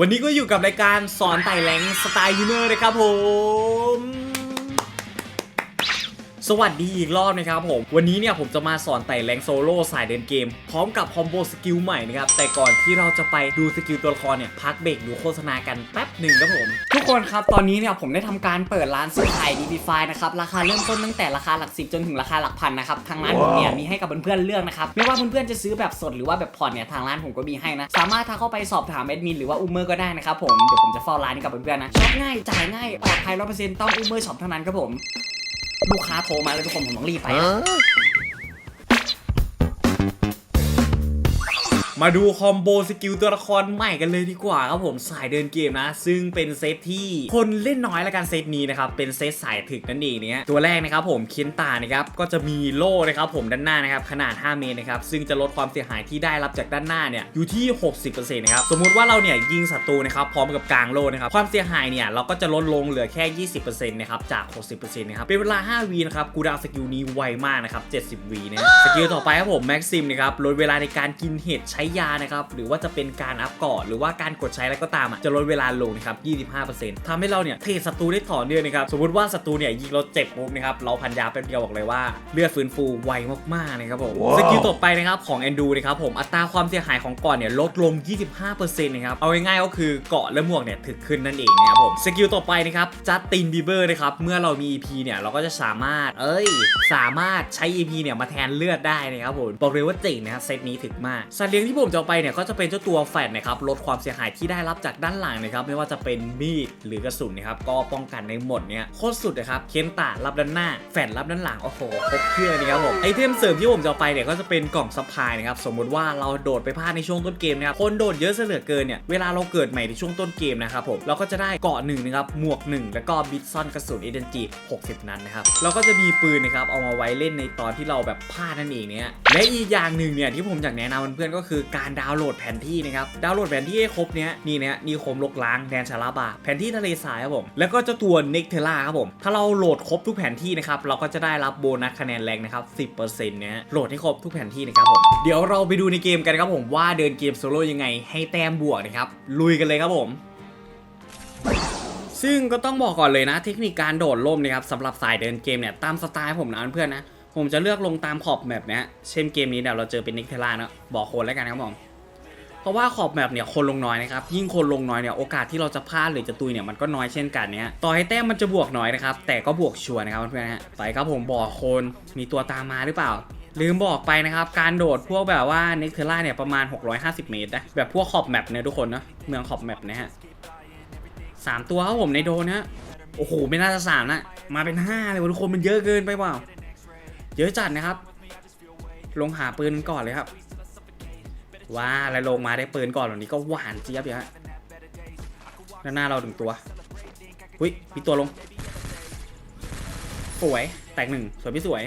วันนี้ก็อยู่กับรายการสอนไต่แหลงสไตล์ยูเนอร์นะครับผม สวัสดีอีกรอบนะครับผม วันนี้เนี่ยผมจะมาสอนไต่แรงโซโล่สายเดินเกม พร้อมกับคอมโบสกิลใหม่นะครับ แต่ก่อนที่เราจะไปดูสกิลตัวละครเนี่ย พักเบรกดูโฆษณากันแป๊บหนึ่งครับผม ทุกคนครับ ตอนนี้เนี่ยผมได้ทำการเปิดร้านซื้อขาย DP5 นะครับ ราคาเริ่มต้นตั้งแต่ราคาหลักสิบจนถึงราคาหลักพันนะครับ ทางร้านผมเนี่ยมีให้กับเพื่อนๆเลือกนะครับ ไม่ว่าเพื่อนๆจะซื้อแบบสดหรือว่าแบบผ่อนเนี่ยทางร้านผมก็มีให้นะ สามารถทักเข้าไปสอบถามแอดมินหรือว่าอูเมอร์ก็ได้นะครับผม เดี๋ยวผมจะเฝ้าร้านกับเพื่อนๆนะช็อปง่ายจ่ายง่ายปลอดภัยร้อยเปอร์เซ็นต์ต้องอูเมอร์ช็อปเท่านั้นครับผม ลูกค้าโทรมาแล้วทุกคนผมต้องรีบไปอะ มาดูคอมโบสกิลตัวละครใหม่กันเลยดีกว่าครับผมสายเดินเกมนะ ซึ่งเป็นเซตที่คนเล่นน้อยละกันเซตนี้นะครับ เป็นเซตสายถึกนั่นเองเนี่ยตัวแรกนะครับผมเคียนตานะครับก็จะมีโล่นะครับผมด้านหน้านะครับขนาด 5 เมตรนะครับซึ่งจะลดความเสียหายที่ได้รับจากด้านหน้าเนี่ยอยู่ที่ 60%นะครับสมมุติว่าเราเนี่ยยิงศัตรูนะครับพร้อมกับกลางโล่นะครับความเสียหายเนี่ยเราก็จะลดลงเหลือแค่ 20%นะครับจาก 60%นะครับเป็นเวลา 5วีนะครับกูดาวสกิลนี้ไวมากนะครับ70วีนะสกิลต่อไปครับผมแม็กซิมนะครับลดเวลาในการกินเห็ดใช้ยานะครับหรือว่าจะเป็นการอัพเกาะหรือว่าการกดใช้อะไรก็ตามอะจะลดเวลาลงนะครับ25%ทำให้เราเนี่ยเทศัตรูได้ต่อเนื่องนะครับสมมติว่าศัตรูเนี่ยยิงเราเจ็บปุ๊บนะครับเราพันยาแป๊บเดียวบอกเลยว่าเลือดฟื้นฟูไวมากๆนะครับผมสกิลต่อไปนะครับของแอนดูนะครับผมอัตราความเสียหายของเกาะเนี่ยลดลง 25%นะครับเอาง่ายๆก็คือเกาะและหมวกเนี่ยถึกขึ้นนั่นเองนะครับผมสกิลต่อไปนะครับจัสตินบีเบอร์นะครับเมื่อเรามี EP เนี่ยเราก็จะสามารถเอ้ย สามารถใช้ EP เนี่ยมาแทนเลือดได้นะครับผมบอกเลยว่าเจ๋งนะครับเซตนี้ถึกมากสัตว์เลี้ยงที่ผมจะไปเนี่ยก็จะเป็นเจ้าตัวแฟดนะครับลดความเสียหายที่ได้รับจากด้านหลังนะครับไม่ว่าจะเป็นมีดหรือกระสุนนะครับก็ป้องกันในหมดเนี่ยโคตรสุดนะครับเค้นตารับด้านหน้าแฟดรับด้านหลังโอ้โหครบเครื่องนะครับผมไอเทมเสริมที่ผมจะไปเนี่ยก็จะเป็นกล่องซัพพลายนะครับสมมุติว่าเราโดดไปพลาดในช่วงต้นเกมนะครับคนโดดเยอะเสลือเกินเนี่ยเวลาเราเกิดใหม่ในช่วงต้นเกมนะครับผมเราก็จะได้เกาะหนึ่งนะครับหมวกหนึ่งแล้วก็บิตซ่อนกระสุนเอเดนจี60 นัดนะครับเราก็จะมีปืนนะครับเอามาไว้เล่นในตอนที่เราแบบพลาดนั่นเองเนี่ยและอีกอย่างหนึ่งเนี่ยที่ผมอยากแนะนำเพื่อนๆก็คือการดาวน์โหลดแผนที่นะครับดาวน์โหลดแผนที่ให้ครบเนี้ยนี่เนี่ยนิคมลกล้างแดนชาลาบาแผนที่ทะเลทรายครับผมแล้วก็เจ้าตัวเน็กเทล่าครับผมถ้าเราโหลดครบทุกแผนที่นะครับเราก็จะได้รับโบนัสคะแนนแรงนะครับ10%เนี่ยโหลดให้ครบทุกแผนที่นะครับผมเดี๋ยวเราไปดูในเกมกันครับผมว่าเดินเกมโซโล่ยังไง ให้แต้มบวกนะครับลุยกันเลยครับผมซึ่งก็ต้องบอกก่อนเลยนะ เทคนิคการโดดร่มนะครับสำหรับสายเดินเกมเนี่ยตามสไตล์ผมนะเพื่อนๆนะ ผมจะเลือกลงตามขอบแมปเนี้ยเช่นเกมนี้เดี๋ยเราเจอเป็นนิกเทล่าเนาะบอกคนแล้วกันครับผมเพราะว่าขอบแมปเนี่ยคนลงน้อยนะครับยิ่งคนลงน้อยเนี่ยโอกาสที่เราจะพลาดหรือจะตุยเนี่ยมันก็น้อยเช่นกันเนี่ยต่อให้แต้มมันจะบวกน้อยนะครับแต่ก็บวกชัวร์นะครับเพื่อนๆฮะไปครับผมบอกคนมีตัวตามมาหรือเปล่าลืมบอกไปนะครับการโดดพวกแบบว่าเน็กเทล่าเนี่ยประมาณ 650 เมตรนะแบบพวกขอบแมปเนี่ยทุกคนเนาะเมืองขอบแมปนะฮะสามตัวครับผมในโดนนะโอ้โหไม่น่าจะสามนะมาเป็นห้าเลยวะทุกคนมันเยอะเกินไปเปล่า เยอะจัดนะครับ ลงหาปืนก่อนเลยครับ ว้าแล้วลงมาได้ปืนก่อนแบบนี้ก็หวานเจี๊ยบอยู่ฮะด้านหน้าเราถึงตัวหุ้ยมีตัวลง สวย แตกหนึ่งสวยพี่สวย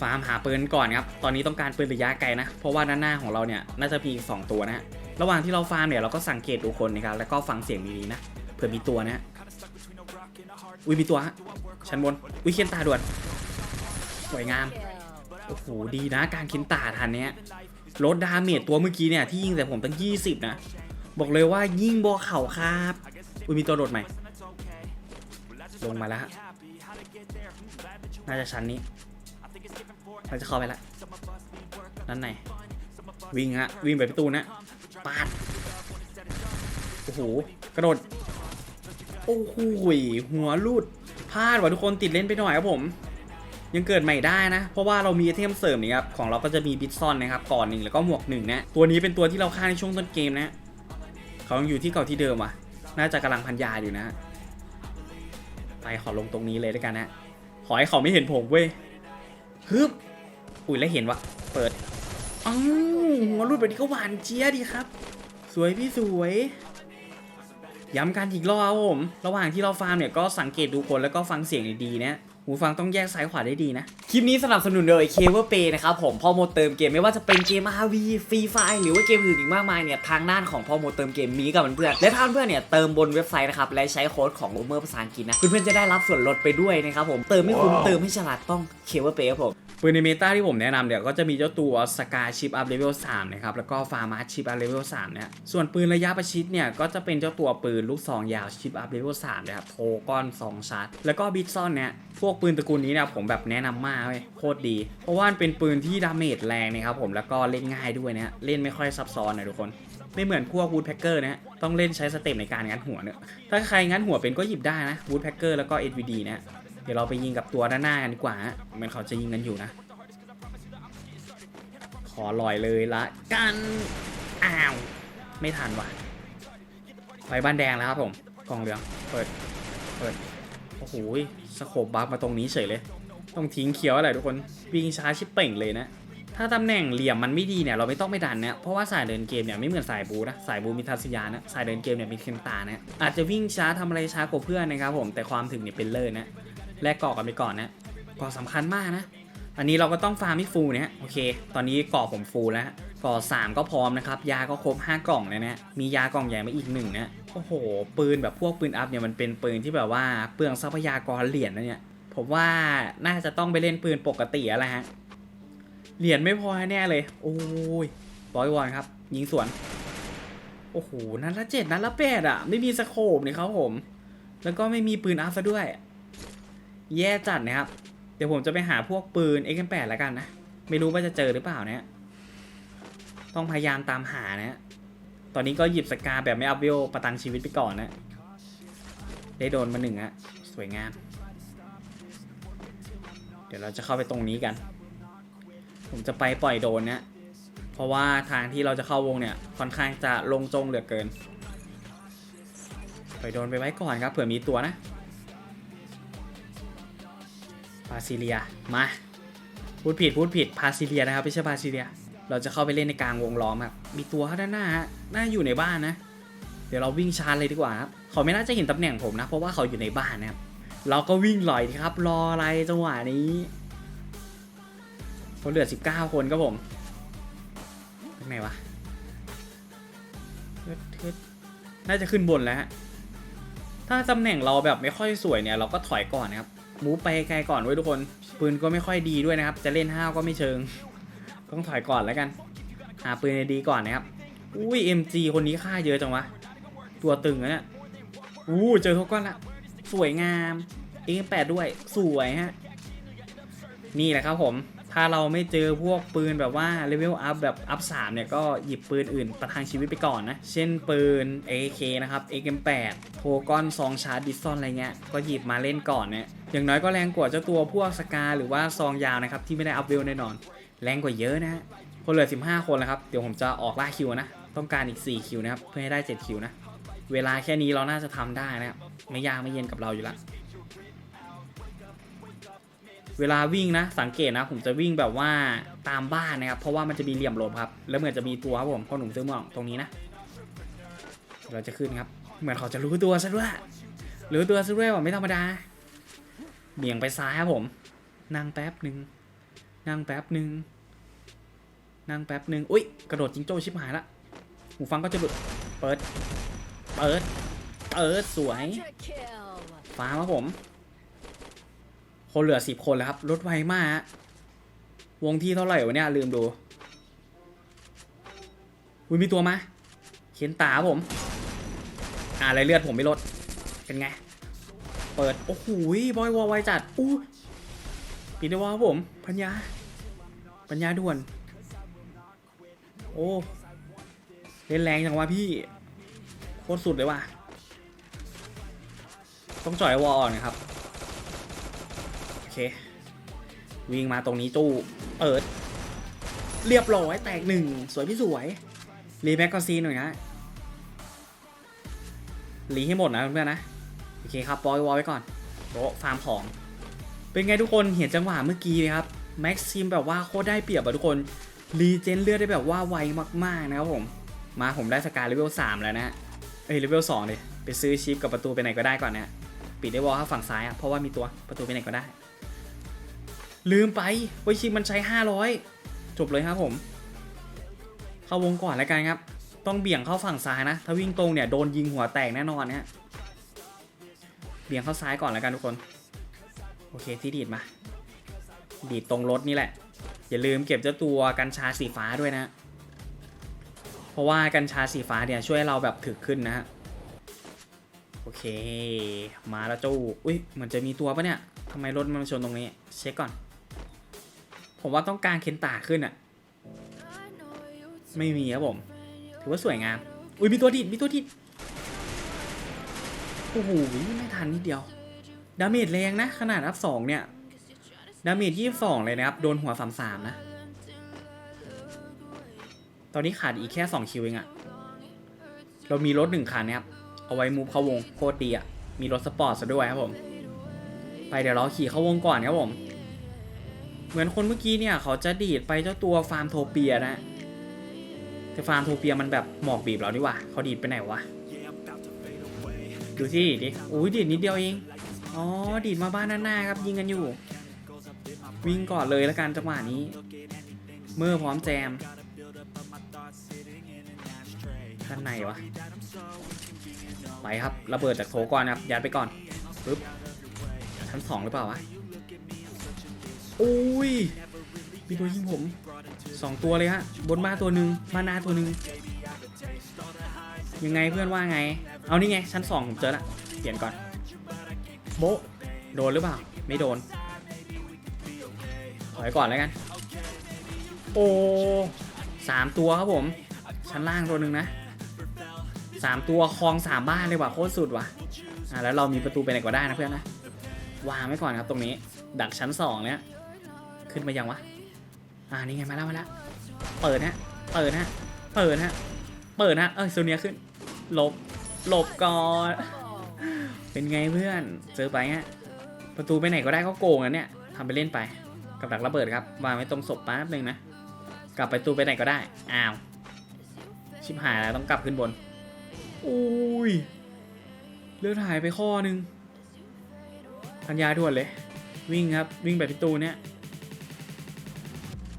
ฟาร์มหาปืนก่อนครับ ตอนนี้ต้องการปืนระยะไกลนะ เพราะว่าด้านหน้าของเราเนี่ยน่าจะมีสองตัวนะฮะ ระหว่างที่เราฟาร์มเนี่ยเราก็สังเกตดูคนนะครับ แล้วก็ฟังเสียงดีๆนะ เผื่อมีตัวนะฮะ อุ้ยมีตัวฮะชั้นบนอุ้ยเคียนตาด่วนสวยงามโอ้โหดีนะ การคินตาทันเนี้ยลดดาเมจตัวเมื่อกี้เนี่ยที่ยิงแต่ผมตั้ง 20 นะ บอกเลยว่ายิงบอเข่าครับอุ้ยมีตัวโดดใหม่ ลงมาแล้วฮะน่าจะชั้นนี้เราจะเข้าไปละนั่นไหน วิ่งฮะ วิ่งไปประตูนะปาด โอ้โห กระโดด อ้โหหัวลูดพลาดว่ะทุกคนติดเล่นไปหน่อยครับผม ยังเกิดใหม่ได้นะ เพราะว่าเรามีไอเทมเสริมนี่ครับของเราก็จะมีบิตซอนนะครับก่อนหนึ่งแล้วก็หมวกหนึ่งนะตัวนี้เป็นตัวที่เราฆ่าในช่วงต้นเกมนะเขายังอยู่ที่เก่าที่เดิมว่ะ น่าจะกำลังพันยาอยู่นะไปขอลงตรงนี้เลยแล้วยกันนะขอให้เขาไม่เห็นผมเว้ยฮึบอุ้ยแล้วเห็นวะเปิดอ้าวหัวรูดแบบนี้ก็หวานเจี๊ยดีครับ สวยพี่สวย ย้ำกันอีกรอบครับผม ระหว่างที่เราฟาร์มเนี่ยก็สังเกตดูคนแล้วก็ฟังเสียงดีๆนะ หูฟังต้องแยกซ้ายขวาได้ดีนะ คลิปนี้สนับสนุนโดย c a v e r Pay นะครับผมพ่อโมดเติมเกมไม่ว่าจะเป็นเกม RV ฟรีไฟหรือว่าเกมอื่นอีกมากมายเนี่ยทางด้านของพ่อโมดเติมเกมมีกับเพื่อนๆและถ้าเพื่อนๆเนี่ยเติมบนเว็บไซต์นะครับและใช้โค้ดของโอเมอร์ภาษาอังกฤษนะเพื่อนๆจะได้รับส่วนลดไปด้วยนะครับผมเติมไม่คุ้มเติมให้ฉลาดต้อง c a v e r Pay ครับผมปืนในเมตาที่ผมแนะนำเดี๋ยวก็จะมีเจ้าตัวสกาชิปอัพเลเวล3นะครับแล้วก็ฟาร์มาชิปอัพเลเวล3เนี่ยส่วนปืนระยะประชิดเนี่ยก็จะเป็นเจ้าตัวปืนลูกซองยาวชิปอัพเลเวล3นะครับโทก้อน2ชาร์จแล้วก็บิทซอนเนี่ยพวกปืนตระกูลนี้เนี่ยผมแบบแนะนำมากเลยโคตรดี เพราะว่ามันเป็นปืนที่ดาเมจแรงนะครับผมแล้วก็เล่นง่ายด้วยเนี่ยเล่นไม่ค่อยซับซ้อนนะทุกคน ไม่เหมือนพวกวูดแพคเกอร์นะต้องเล่นใช้สเต็ปในการงัดหัวเนี่ยถ้าใครงัดหัวเป็นก็หยิบได้นะวูดแพคเกอร์แล้วก็ SVD เนี่ยเดี๋ยวเราไปยิงกับตัวด้านหน้ากันดีกว่ามือนเขาจะยิงกันอยู่นะ ขอลอยเลยละกันอ้าวไม่ทันว่ะไปบ้านแดงแล้วครับผมกล่องเหลืองเปิดเปิดโอ้โหสโคบบักมาตรงนี้เฉยเลย ต้องทิ้งเขียวอะไรทุกคนวิ่งช้าชิบเป่งเลยนะ ถ้าตำแหน่งเหลี่ยมมันไม่ดีเนี่ยเราไม่ต้องไปดันนะเพราะว่าสายเดินเกมเนี่ยไม่เหมือนสายบูนะสายบูมีทัศยานะสายเดินเกมเนี่ยมีเคนตานะอาจจะวิ่งช้าทำอะไรช้ากว่าเพื่อนนะครับผมแต่ความถึงเนี่ยเป็นเลิศนะแลกเกาะกันไปก่อนนะเกาะสำคัญมากนะอันนี้เราก็ต้องฟาร์มให้ฟูเนี่ยโอเค ตอนนี้เกาะผมฟูแล้วกาะสามก็พร้อมนะครับ ยาก็ครบ 5 กล่องแล้วนะมียากล่องใหญ่มาอีกหนึ่งนะโอ้โห ปืนแบบพวกปืนอัพเนี่ยมันเป็นปืนที่แบบว่าเปลืองทรัพยากรเหรียญนะเนี่ย ผมว่าน่าจะต้องไปเล่นปืนปกติแล้วฮะ เหรียญไม่พอแน่เลย โอ้ยบอยวอนครับ ยิงสวน โอ้โห นัดละเจ็ดนัดละแปดอะ ไม่มีสโคปนี่ครับผม แล้วก็ไม่มีปืนอัพซะด้วย แย่จัดนะครับ เดี๋ยวผมจะไปหาพวกปืน X8 แล้วกันนะ ไม่รู้ว่าจะเจอหรือเปล่าเนี่ยต้องพยายามตามหานะ ตอนนี้ก็หยิบสกาแบบไม่อัพเวลประตังชีวิตไปก่อนนะ ได้โดนมาหนึ่งอะสวยงาม เดี๋ยวเราจะเข้าไปตรงนี้กัน ผมจะไปปล่อยโดนเนี่ยเพราะว่าทางที่เราจะเข้าวงเนี่ยค่อนข้างจะลงจงเหลือเกิน ปล่อยโดนไปไว้ก่อนครับเผื่อมีตัวนะพาซิเลียมาพูดผิดพูดผิดพาซิเลียนะครับไม่ใช่พาซิเลีย เราจะเข้าไปเล่นในกลางวงล้อมครับมีตัวเขาด้านหน้าฮะน่าอยู่ในบ้านนะ เดี๋ยวเราวิ่งชาร์จเลยดีกว่าครับเขาไม่น่าจะเห็นตำแหน่งผมนะ เพราะว่าเขาอยู่ในบ้านนะครับ เราก็วิ่งลอยครับ รออะไรจังหวะนี้เขาเหลือ 19 คนครับผมทางไหนวะน่าจะขึ้นบนแล้วฮะถ้าตำแหน่งเราแบบไม่ค่อยสวยเนี่ย เราก็ถอยก่อนนะครับมูไปไกลก่อนไว้ทุกคน ปืนก็ไม่ค่อยดีด้วยนะครับ จะเล่นห้าวก็ไม่เชิง ต้องถอยก่อนแล้วกัน หาปืนดีก่อนนะครับ อุ้ย MG คนนี้ค่าเยอะจังวะ ตัวตึงอะเนี่ยอู้เจอทุกก้อนละ สวยงาม A8 ด้วยสวยฮะ นี่แหละครับผม ถ้าเราไม่เจอพวกปืนแบบว่าเลเวลอัพแบบอัพ3เนี่ยก็หยิบปืนอื่นประทังชีวิตไปก่อนนะ เช่นปืน AK นะครับ XM8 โทกอนซองชาร์จดิสซอนอะไรเงี้ยก็หยิบมาเล่นก่อนเนี่ยอย่างน้อยก็แรงกว่าเจ้าตัวพวกสกาหรือว่าซองยาวนะครับที่ไม่ได้อัพเวลแน่นอน แรงกว่าเยอะนะฮะคนเหลือ 15 คนแล้วครับ เดี๋ยวผมจะออกล่าคิวนะ ต้องการอีก 4 คิวนะครับ เพื่อให้ได้ 7 คิวนะ เวลาแค่นี้เราน่าจะทำได้นะครับไม่ยากไม่เย็นกับเราอยู่ละเวลาวิ่งนะสังเกตนะ ผมจะวิ่งแบบว่าตามบ้านนะครับ เพราะว่ามันจะมีเหลี่ยมหลบครับ แล้วเหมือนจะมีตัวครับผมพ่อหนุ่มซื้อมองตรงนี้นะ เราจะขึ้นครับ เหมือนเขาจะรู้ตัวซะด้วยรู้ตัวซะด้วยว่าไม่ธรรมดาเบี่ยงไปซ้ายครับผม นั่งแป๊บหนึ่งนั่งแป๊บหนึ่งนั่งแป๊บหนึ่งอุ้ยกระโดดจิงโจ้ชิบหายละหูฟังก็จะหลุดเปิด เปิดเปิดสวย Trick kill. ฟ้าครับผม คนเหลือสิบคนแล้วครับลดไวมากฮะวงที่เท่าไหร่วะเนี่ย ลืมดูอุ้ยมีตัวมาเขียนตาครับผม อ่าอะไรเลือดผมไม่ลด เป็นไง เปิด โอ้โหบอยวอลไวจัดอู้ปิดได้วอลครับผมปัญญา ปัญญาด่วน โอ้เล่นแรงจังวะพี่โค ตรสุดเลยว่ะ ต้องจ่อยวอลก่อนะครับ โอเค วิ่งมาตรงนี้ตู้เปิด เรียบร้อยแตกหนึ่ง สวยพี่สวย รีแม็กกาซีนหน่อยนะรีให้หมดนะเพื่อนนะ โอเคครับปล่อยวอลไว้ก่อนโต๊ะฟาร์มของ เป็นไงทุกคนเห็นจังหวะเมื่อกี้ไหมครับแม็กซิมแบบว่าโคตรได้เปรียบอะทุกคนรีเจนเลือดได้แบบว่าไวมากๆนะครับผม มาผมได้สกาเลเวล3แล้วนะ อ้ยเลเวล2เลยไปซื้อชิปกับประตูไปไหนก็ได้ก่อนนะปิดได้วอลข้างฝั่งซ้ายอะเพราะว่ามีตัวประตูไปไหนก็ได้ ลืมไปว่าชิปมันใช้ 500 จบเลยครับผม เข้าวงก่อนแล้วกันครับ ต้องเบี่ยงเข้าฝั่งซ้ายนะ ถ้าวิ่งตรงเนี่ยโดนยิงหัวแตกแน่นอนนะฮะเบี่ยงเข้าซ้ายก่อนแล้วกันทุกคน โอเคที่ดีดมา ดีดตรงรถนี่แหละ อย่าลืมเก็บเจ้าตัวกัญชาสีฟ้าด้วยนะ เพราะว่ากัญชาสีฟ้าเนี่ยช่วยให้เราแบบถึกขึ้นนะฮะโอเค มาแล้วเจ้าอุ้ยเหมือนจะมีตัวปะเนี่ยทำไมรถมันมาชนตรงนี้ เช็คก่อน ผมว่าต้องการเคนตาขึ้นอะไม่มีครับผม ถือว่าสวยงาม อุ้ยมีตัวดิดมีตัวดิดโอ้โหไม่ทันนิดเดียว ดาเมจแรงนะ ขนาดอัพสองเนี่ย ดาเมจยี่สองเลยนะครับ โดนหัวสามสามนะ ตอนนี้ขาดอีกแค่สองคิวเองอะเรามีรถหนึ่งคันนะครับ เอาไว้มูฟเข้าวงโคตรดีอะมีรถสปอร์ตซะด้วยครับผม ไปเดี๋ยวเราขี่เข้าวงก่อนครับผม เหมือนคนเมื่อกี้เนี่ย เขาจะดีดไปเจ้าตัวฟาร์มโทเปียนะแต่ฟาร์มโทเปียมันแบบหมอกบีบเราดีกว่าเขาดีดไปไหนวะ ดูที่ดิอุ้ยดีดนิดเดียวเอง อ๋อ ดีดมาบ้านด้านหน้าครับยิงกันอยู่ วิ่งก่อนเลยแล้วกันจังหวะนี้ เมื่อพร้อมแจม ด้านในวะไปครับระเบิดจากโถก่อนนะครับยัดไปก่อนปึ๊บชั้นสองหรือเปล่าวะอุ้ยมีตัวยิงผมสองตัวเลยฮะบนมาตัวหนึ่งมานาตัวหนึ่งยังไงเพื่อนว่าไง เอานี่ไงชั้นสองผมเจอละเปลี่ยนก่อนโบโดนหรือเปล่า ไม่โดน ถอยก่อนแล้วกัน โอ้สามตัวครับผม ชั้นล่างตัวหนึ่งนะ สามตัวคลองสามบ้านเลยว่ะโคตรสุดว่ะอะแล้วเรามีประตูไปไหนก็ได้นะเพื่อนนะวางไว้ก่อนครับตรงนี้ ดักชั้นสองเนี่ยขึ้นมายังวะอ่านี่ไงมาแล้วมาแล้วเปิดฮะเปิดฮะเปิดฮะเปิดฮะเออโซเนียขึ้นหลบหลบก่อนเป็นไงเพื่อนเจอไปฮะประตูไปไหนก็ได้ก็โกงอะเนี่ยทำไปเล่นไปกับดักระเบิดครับวางไว้ตรงศพแป๊บหนึ่งนะกลับไปตูไปไหนก็ได้อ้าวชิบหายแล้วต้องกลับขึ้นบน อุ้ย เลือดหายไปข้อหนึ่งพันยาด่วนเลย วิ่งครับ วิ่งแบบพี่ตูเนี่ย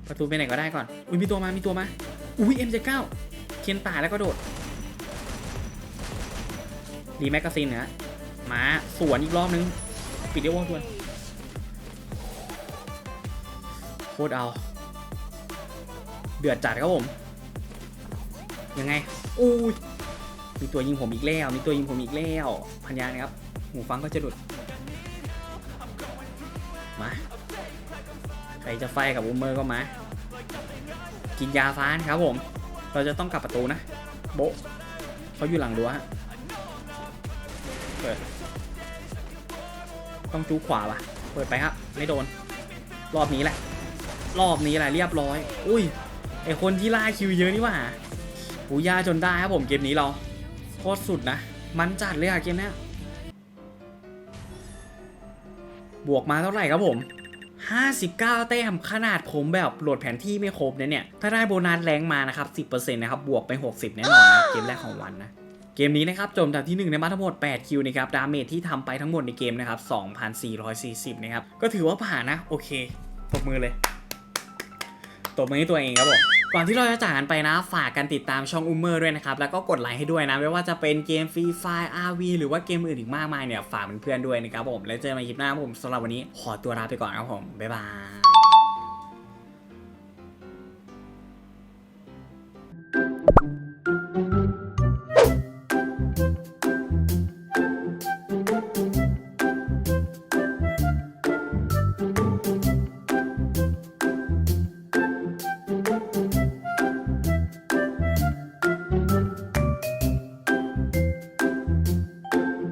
ประตูไปไหนก็ได้ก่อน อุ้ยมีตัวมา มีตัวมา อุ้ยเอ็มเจเก้าเคียนตาแล้วก็โดด ดีแมกกาซีนนะมาสวนอีกรอบนึง ปิดเดียววงทวนโคตรเอา เดือดจัดครับผม ยังไง อุ้ย มีตัวยิงผมอีกแล้ว มีตัวยิงผมอีกแล้ว พันยานะครับ หูฟังก็จะหลุด มา ใครจะไฟกับอูเมอร์ก็มา กินยาฟ้านครับผม เราจะต้องกลับประตูนะ โบะเขาอยู่หลังรั้วฮะเปิด ต้องจูขวาว่ะ เปิดไปครับ ไม่โดน รอบนี้แหละ รอบนี้แหละเรียบร้อย อุ้ย ไอคนที่ล่าคิวเยอะนี่ว่าหูยาจนได้ครับผมเกมนี้เรา โคตรสุดนะ มันจัดเลยอะเกมนี้บวกมาเท่าไหร่ครับผม 59 แต้มขนาดผมแบบโหลดแผนที่ไม่ครบเนี่ยเนี่ย ถ้าได้โบนัสแรงมานะครับ 10%นะครับ บวกไป 60 แน่นอนนะเกมแรกของวันนะเกมนี้นะครับจบอันดับที่ 1 ในมาทั้งหมด 8 คิวนะครับ ดาเมจที่ทำไปทั้งหมดในเกมนะครับ 2,440 นะครับ ก็ถือว่าผ่านนะ โอเค ตบมือเลย ตบมือให้ตัวเองครับผม ก่อนที่เราจะจากกันไปนะ ฝากกันติดตามช่องอุมเมอร์ด้วยนะครับ แล้วก็กดไลค์ให้ด้วยนะ ไม่ว่าจะเป็นเกมฟรีไฟ RV หรือว่าเกมอื่นอีกมากมายเนี่ย ฝากเพื่อนๆด้วยนะครับผม แล้วเจอกันใหม่คลิปหน้าผมสำหรับวันนี้ ขอตัวลาไปก่อนครับผม บ๊ายบาย